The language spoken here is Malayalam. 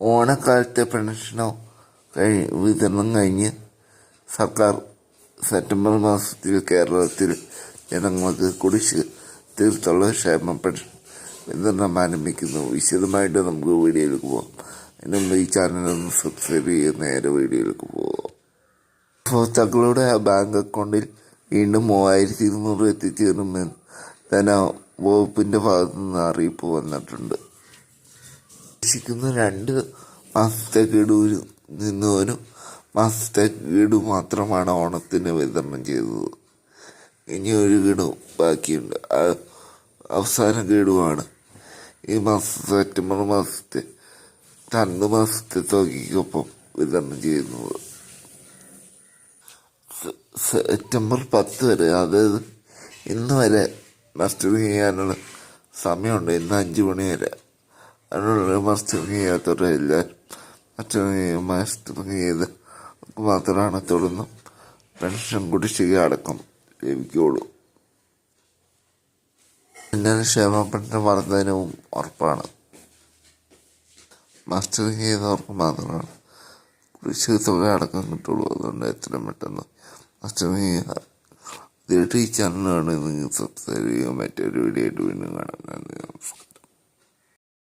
ഓണക്കാലത്തെ പെൻഷനോ കഴി വിതരണം കഴിഞ്ഞ് സർക്കാർ സെപ്റ്റംബർ മാസത്തിൽ കേരളത്തിൽ ജനങ്ങൾക്ക് കുടിശ്ശിക തീർത്തുള്ള ക്ഷേമ പെൻഷൻ വിതരണം ആരംഭിക്കുന്നു. വിശദമായിട്ട് നമുക്ക് വീഡിയോയിലേക്ക് പോകാം അതിന് ഈ ചാനലൊന്ന് സബ്സ്ക്രൈബ് ചെയ്ത് നേരെ വീഡിയോയിലേക്ക് പോകാം ഉപഭോക്താക്കളുടെ ബാങ്ക് അക്കൗണ്ടിൽ വീണ്ടും മൂവായിരത്തി ഇരുന്നൂറ് എത്തിച്ചേരുമെന്ന് ധന വകുപ്പിന്റെ ഭാഗത്തു നിന്ന് അറിയിപ്പ് വന്നിട്ടുണ്ട്. ഉദ്ദേശിക്കുന്ന രണ്ട് മാസത്തെ ഗഡുവിൽ നിന്ന് ഒരു ഗഡു മാത്രമാണ് ഓണത്തിന് വിതരണം ചെയ്തത്. ഇനി ഒരു ഗഡു ബാക്കിയുണ്ട്. അവസാന ഗഡുവാണ്. ഈ മാസം സെപ്റ്റംബർ മാസത്തെ രണ്ട് മാസത്തെ തുകയ്ക്കൊപ്പം വിതരണം ചെയ്യുന്നത്. സെപ്റ്റംബർ പത്ത് വരെ. അതായത് ഇന്ന് വരെ നഷ്ടം ചെയ്യാനുള്ള സമയമുണ്ട്. ഇന്ന് അഞ്ച് മണി വരെ. അതിനുള്ള മസ്റ്ററിങ് ചെയ്യാത്തവർ എല്ലാവരും മസ്റ്ററിങ് ചെയ്യും മസ്റ്ററിങ് ചെയ്ത് മാത്രമാണ് തുടർന്ന് പെൻഷൻ കുടിശ്ശിക അടക്കം ലഭിക്കുകയുള്ളൂ പിന്നെ ക്ഷേമ പെൻഷൻ വർധനവും ഉറപ്പാണ് മസ്റ്ററിങ് ചെയ്തവർക്ക് മാത്രമാണ് കുടിശ്ശിക തുക അടക്കം കിട്ടുള്ളൂ അതുകൊണ്ട് എത്രയും പെട്ടെന്ന് മസ്റ്ററിങ് ഈ ചാനലാണ് നിങ്ങൾ സബ്സ്ക്രൈബ് ചെയ്യുക മറ്റൊരു വീഡിയോ ആയിട്ട് വീണ്ടും കാണാൻ നന്ദി നമസ്കാരം